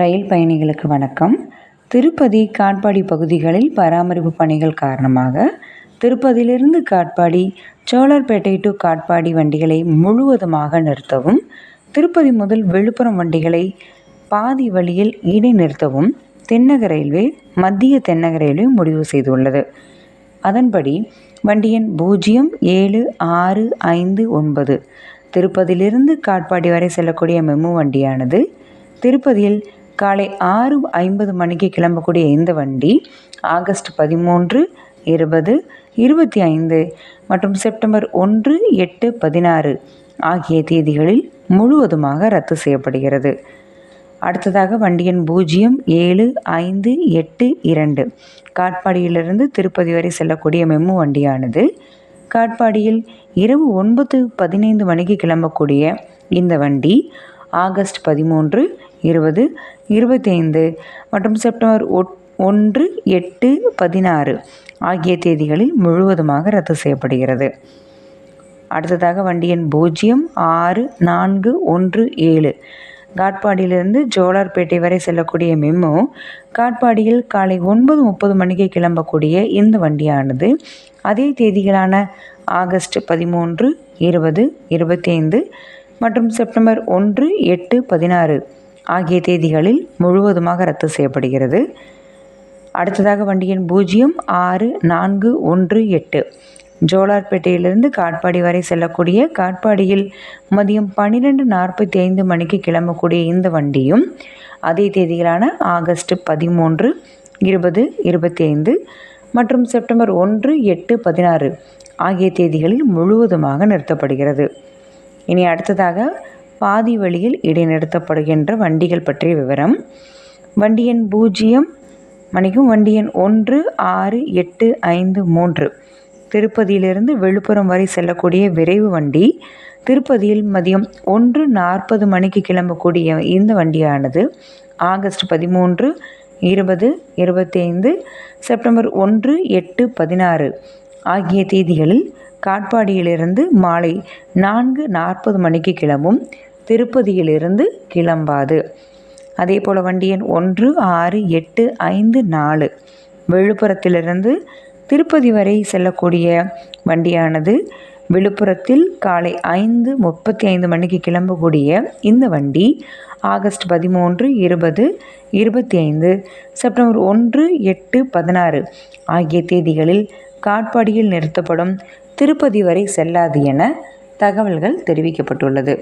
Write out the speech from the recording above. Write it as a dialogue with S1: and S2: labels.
S1: ரயில் பயணிகளுக்கு வணக்கம். திருப்பதி காட்பாடி பகுதிகளில் பராமரிப்பு பணிகள் காரணமாக திருப்பதியிலிருந்து காட்பாடி சோழர்பேட்டை டு காட்பாடி வண்டிகளை முழுவதுமாக நிறுத்தவும் திருப்பதி முதல் விழுப்புரம் வண்டிகளை பாதி வழியில் இடைநிறுத்தவும் தென்னக ரயில்வே மத்திய தென்னக ரயில்வே முடிவு செய்துள்ளது. அதன்படி வண்டி எண் பூஜ்ஜியம் ஏழு ஆறு ஐந்து ஒன்பது. திருப்பதியிலிருந்து காட்பாடி வரை செல்லக்கூடிய மெமு வண்டியானது திருப்பதியில் காலை ஆறு ஐம்பது மணிக்கு கிளம்பக்கூடிய இந்த வண்டி ஆகஸ்ட் பதிமூன்று இருபது இருபத்தி ஐந்து மற்றும் செப்டம்பர் ஒன்று எட்டு பதினாறு ஆகிய தேதிகளில் முழுவதுமாக ரத்து செய்யப்படுகிறது. அடுத்ததாக வண்டியின் பூஜ்ஜியம் ஏழு ஐந்து எட்டு இரண்டு. காட்பாடியிலிருந்து திருப்பதி வரை செல்லக்கூடிய மெமு வண்டியானது காட்பாடியில் இரவு ஒன்பது பதினைந்து மணிக்கு கிளம்பக்கூடிய இந்த வண்டி ஆகஸ்ட் பதிமூன்று இருபது இருபத்தைந்து மற்றும் செப்டம்பர் ஒன்று எட்டு பதினாறு ஆகிய தேதிகளில் முழுவதுமாக ரத்து செய்யப்படுகிறது. அடுத்ததாக வண்டி எண் பூஜ்ஜியம் ஆறு நான்கு ஒன்று ஏழு. காட்பாடியிலிருந்து ஜோலார்பேட்டை வரை செல்லக்கூடிய மெமோ காட்பாடியில் காலை ஒன்பது முப்பது மணிக்கு கிளம்பக்கூடிய இந்த வண்டியானது அதே தேதிகளான ஆகஸ்ட் பதிமூன்று இருபது இருபத்தைந்து மற்றும் செப்டம்பர் ஒன்று எட்டு பதினாறு ஆகிய தேதிகளில் முழுவதுமாக ரத்து செய்யப்படுகிறது. அடுத்ததாக வண்டியின் பூஜ்ஜியம் ஆறு நான்கு ஒன்று எட்டு. ஜோலார்பேட்டையிலிருந்து காட்பாடி வரை செல்லக்கூடிய காட்பாடியில் மதியம் பன்னிரெண்டு நாற்பத்தி ஐந்து மணிக்கு கிளம்பக்கூடிய இந்த வண்டியும் அதே தேதிகளான ஆகஸ்ட் பதிமூன்று இருபது இருபத்தி ஐந்து மற்றும் செப்டம்பர் ஒன்று எட்டு பதினாறு ஆகிய தேதிகளில் முழுவதுமாக நிறுத்தப்படுகிறது. இனி அடுத்ததாக பாதி வழியில் இடைநிறுத்தப்படுகின்ற வண்டிகள் பற்றிய விவரம். வண்டி எண் பூஜ்ஜியம் மணிக்கும் வண்டி எண் ஒன்று ஆறு எட்டு ஐந்து மூன்று. திருப்பதியிலிருந்து விழுப்புரம் வரை செல்லக்கூடிய விரைவு வண்டி திருப்பதியில் மதியம் ஒன்று நாற்பது மணிக்கு கிளம்பக்கூடிய இந்த வண்டியானது ஆகஸ்ட் பதிமூன்று இருபது இருபத்தைந்து செப்டம்பர் ஒன்று எட்டு பதினாறு ஆகிய தேதிகளில் காட்பாடியிலிருந்து மாலை நான்கு நாற்பது மணிக்கு கிளம்பும். திருப்பதியிலிருந்து கிளம்பாது. அதே போல் வண்டி எண் ஒன்று ஆறு எட்டு ஐந்து நாலு. விழுப்புரத்திலிருந்து திருப்பதி வரை செல்லக்கூடிய வண்டியானது விழுப்புரத்தில் காலை ஐந்து முப்பத்தி ஐந்து மணிக்கு கிளம்பக்கூடிய இந்த வண்டி ஆகஸ்ட் பதிமூன்று இருபது இருபத்தி ஐந்து செப்டம்பர் ஒன்று எட்டு பதினாறு ஆகிய தேதிகளில் காட்பாடியில் நிறுத்தப்படும் திருப்பதி வரை செல்லாது என தகவல்கள் தெரிவிக்கப்பட்டுள்ளது.